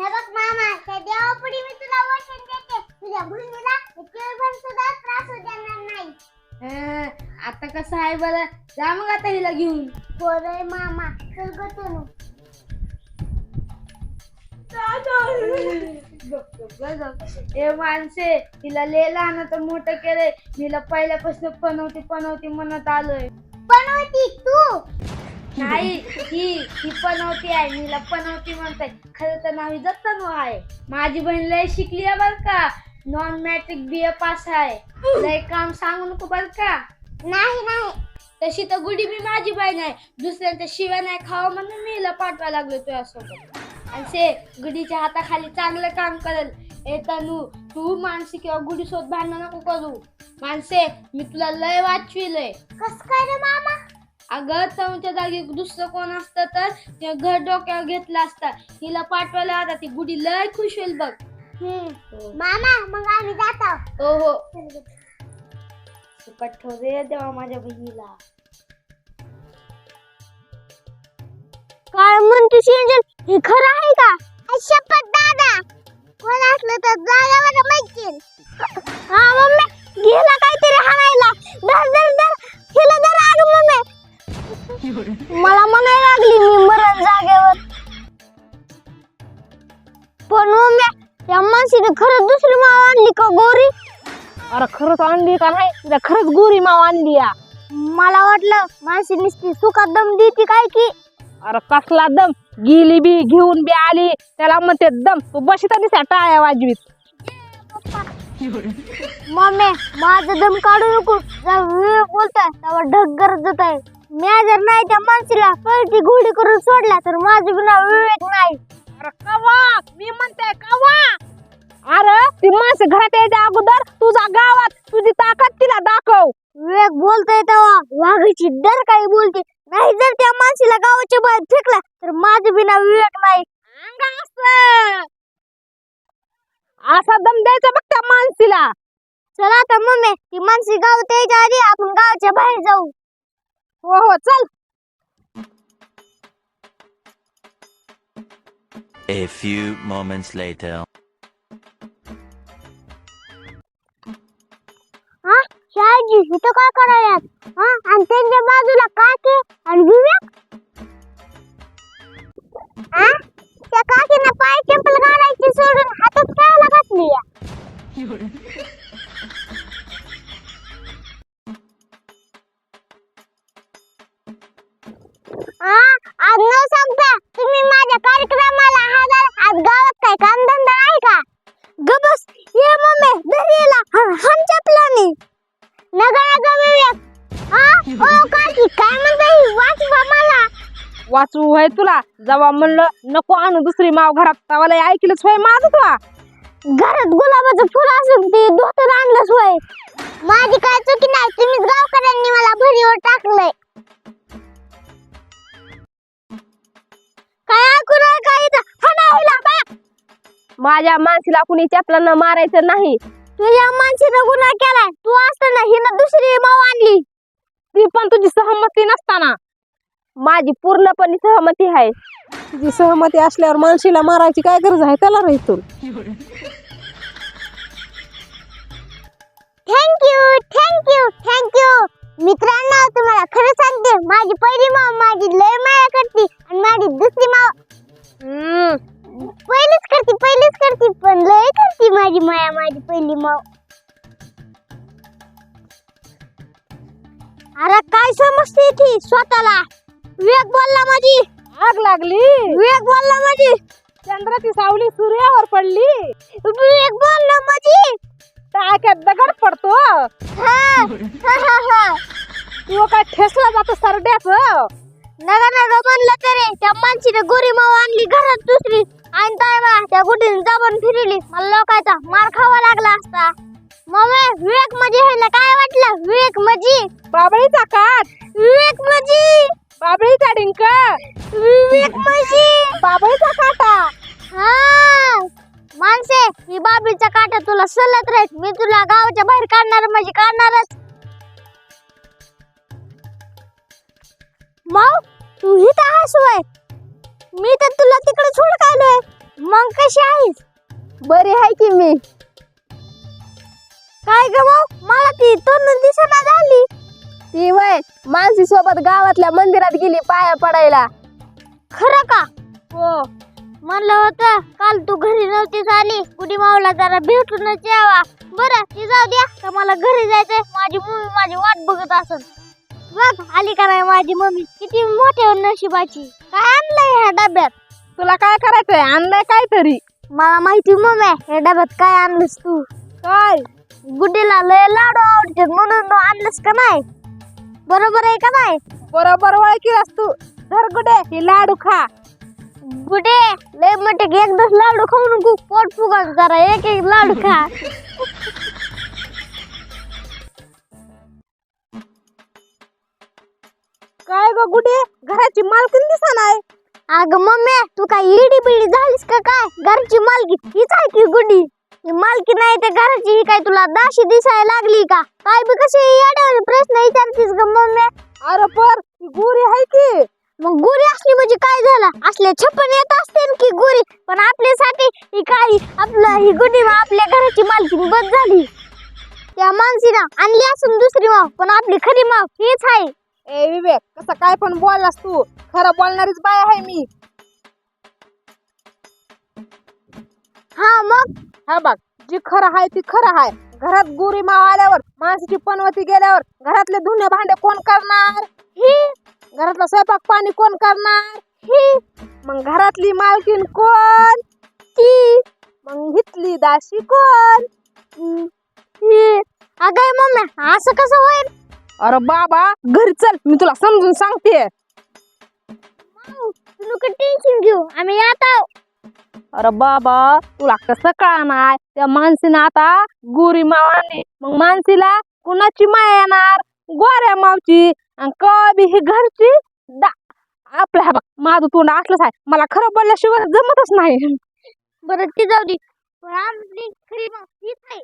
हे बघ मामा त्या देवापुढे मी तुला वचन देते. तुझ्या बहिणीला केळभर सुद्धा त्रास होऊ देणार नाही. अं, आता कसं आहे बरं? जा मग आता हिला घेऊन. होय मामा चल ग तनू. ए माणसे तिला ले लहानाचं मोठं केलंय. तिला पहिल्यापासून पनवती पनवती म्हणत आलोय. पण होती तू? नाही. ही ही पनवती आहे मीला पनवती म्हणताय खरं तर नाव जत्तनू आहे. माझी बहीण लय शिकली आहे बर का. Non matric B A pass आहे. लय काम सांगू नको बर का. नाही नाही. तशी तर गुडी मी माझी बहीण आहे. दुसऱ्यांच्या शिव्या नाही खावं म्हणून मी हिला पाठवा लागलो तुझ्यासोबत. आणि से गुडीच्या हाताखाली चांगलं काम करेल. तनू तू माणसे किंवा गुडी सोबत भांडण नको करू. माणसे मी तुला लय वाचविलंय. कस काय रे मामा? अगं तनुच्या जागी दुसरं कोण असतं तर घर डोक्यावर घेतलं असतं. हिला पाठवायला आता ती गुडी लय खुश होईल बघ. हम्म. मामा मग आम्ही जात. हो हो. सुकट ठेव रे देवा माझ्या बहिणीला. काय म्हणते सिंजन हे खरं आहे का? शपथ दादा. कोण असलं तर जागा बरं माहिती हा मम्मी गेला काहीतरी हाणायला. मला म्हणायला लागली मी मरण जागेवर. पण मम्मी त्या माणसीने खरंच दुसरी माव आणली का गोरी? अरे खरंच आणली का नाही? तिला खरंच गोरी माव आणली या. मला वाटलं माणसी नुसती सुखात दम देते काय की? अरे कसला दम? गेली बी घेऊन बी आली. त्याला म्हणते दम तू बसिता दिसा टाळ्या वाजवीत. मम्मी माझं दम काढू नको बोलताय तेव्हा ढग गरजत आहे. मी जर नाही त्या माणसीला पळती घोडी करून सोडला तर माझं बिना विवेक नाही. अरे कवा? मी म्हणते कवा? अरे ती माणसं घरात यायच्या अगोदर तुझ्या गावात तुझी ताकद तिला दाखव. विवेक बोलतोय तेव्हा. वाघाची डर काही बोलते. नाही जर त्या माणसीला गावाच्या बाहेर फेकला तर माझं बिना विवेक नाही. अंग असं. असा दम द्यायचा बघ त्या माणसीला. चला आता मम्मी ती माणसी गावात यायच्या आधी आपण गावाच्या बाहेर जाऊ. हो हो चल. A few moments later. हा शाळेची इथं काय करायल्यात हा आणि त्यांच्या बाजूला काकी आणि विवेक? हा त्या काकीनं पाय चप्पल घालायची सोडून हातात खेळायला घातली वाचू होय तुला? जेव्हा म्हणलं नको आणू दुसरी माव घरात. तेव्हा लय ऐकलंच होय माझं तुला. घरात गुलाबाचं फुल असून ते धोतर आणलंच होय. माझी काय चुकी नाही तुम्हीच गावकऱ्यांनी मला भरीवर टाकलंय. काय ऐकू इथं? हाणायला बा. माझ्या माणसीला कुणी चपलानं मारायचं नाही. तुझ्या माणसीनं गुन्हा केलाय. तू असताना हिनं दुसरी माव आणली. ती पण तुझी सहमती नसताना. माझी पूर्णपणे सहमती आहे. तुझी सहमती असल्यावर माणशीला मारायची काय गरज आहे त्याला राहतून थँक्यू थँक्यू थँक्यू मित्रांनो तुम्हाला खरं सांगते माझी पहिली माव माझी लय माया करते आणि माझी दुसरी माव हम्म. पहिलीच करते पहिलीच करते पण लय करते माझी माया माझी पहिली माव. अरे काय समजते ती स्वतःला? विवेक बोलला माझी. आग लागली. विवेक बोलला माझी. चंद्राची सावली सूर्यावर पडली. विवेक बोलला माझी. टाक्यात दगड पडतो. हा हा हा हा. किंवा काय ठेसला जातो सरड्याच नगा नगा म्हणलं तरी. त्या माणसीने गोरी माव आणली घरात दुसरी. आणि तायबा त्या गुटीने जबन फिरली. मला लोकांचा मार खावा लागला असता. मग विवेक म्हणजे ह्याला काय वाटलं? विवेक म्हणजे बाबळीचा काट विवेक म्हणजे बाबळीचा डिंक विवेक म्हणजे बाबळीचा काटा! हा! माणसे ही बाबीचा काटा तुला सलत राहील. मी तुला गावाच्या बाहेर काढणार म्हणजे काढणारच. मग तू ही तर वय मी तर तुला तिकडे सोड काढलोय मग कशी आहेस? बरी आहे की मी. काय ग भाऊ मला ती तोंड दिसना झाली. ती वय मानसी सोबत गावातल्या मंदिरात गेली पाया पडायला. खरं का? हो. म्हणलं होतं काल तू घरी नव्हतीस आली कुडी मावला जरा भेटूनच यावा. बरं ती जाऊ द्या तर मला घरी जायचंय? माझी मम्मी माझी वाट बघत असन. बघ आली का नाही माझी मम्मी? किती मोठ्या नशिबाची. काय आणलंय ह्या डब्यात? तुला काय करायचंय? आणलंय काहीतरी. मला माहिती मम्मी ह्या डब्यात काय आणलंस तू? काय? गुड्डीला लय लाडू आवडते म्हणून आणलंस का नाही? बरोबर आहे का नाही बरोबर ओळखीलास तू. धर गुडे हे लाडू खा. गुडे? लय मोठे एकदाच लाडू खाऊ नको पोट फुगन जरा. एक एक लाडू खा. काय ग गुडे? घराची मालकीन दिसा नाही. अगं मम्मी तू काय इडी बिडी झालीस का काय? घरची मालकी हीच आहे की गुडी? मालकी नाही तर घराची ही काय तुला दाशी दिसायला लागली का? काय बी कशी येड्यावानी प्रश्न विचारतीस ग मम्मी. अरे पर ही गोरी आहे की? मग गुरी असली म्हणजे काय झालं? असले छप्पन येत असते न की गुरी? पण आपल्यासाठी ही काय आपलं ही गुडी मग आपल्या घराची मालकी बस झाली. त्या माणसीनं आणली असून दुसरी माव पण आपली खरी माव हीच आहे. ए विवेक कसं काय पण बोललास तू? खरं बोलणारीच बाय आहे मी. हा मग? हा बघ जी खरं आहे ती खरं आहे घरात गोरी माव आल्यावर माणसाची पनवती गेल्यावर घरातले धुणे भांडे कोण करणार? ही? घरातलं स्वयंपाक पाणी कोण करणार? ही? मग घरातली मालकीन कोण? ती? मग हितली दाशी कोण? ही? अगं मम्मी असं कसं होईल? अरे बाबा घरी चल मी तुला समजून सांगते. टेन्शन घेऊ आम्ही आहो. अरे बाबा तुला कसं कळणार? त्या माणसीनं आता गोरी माव मग माणसीला कुणाची माया येणार? गोऱ्या मावची. आणि कबी ही घरची? दा. आपल्या हा बघ माझं तोंड असलंच आहे. मला खरं बोलल्याशिवाय जमतच नाही. बरं ती जाऊ दे. पण खरी मग हीच आहे.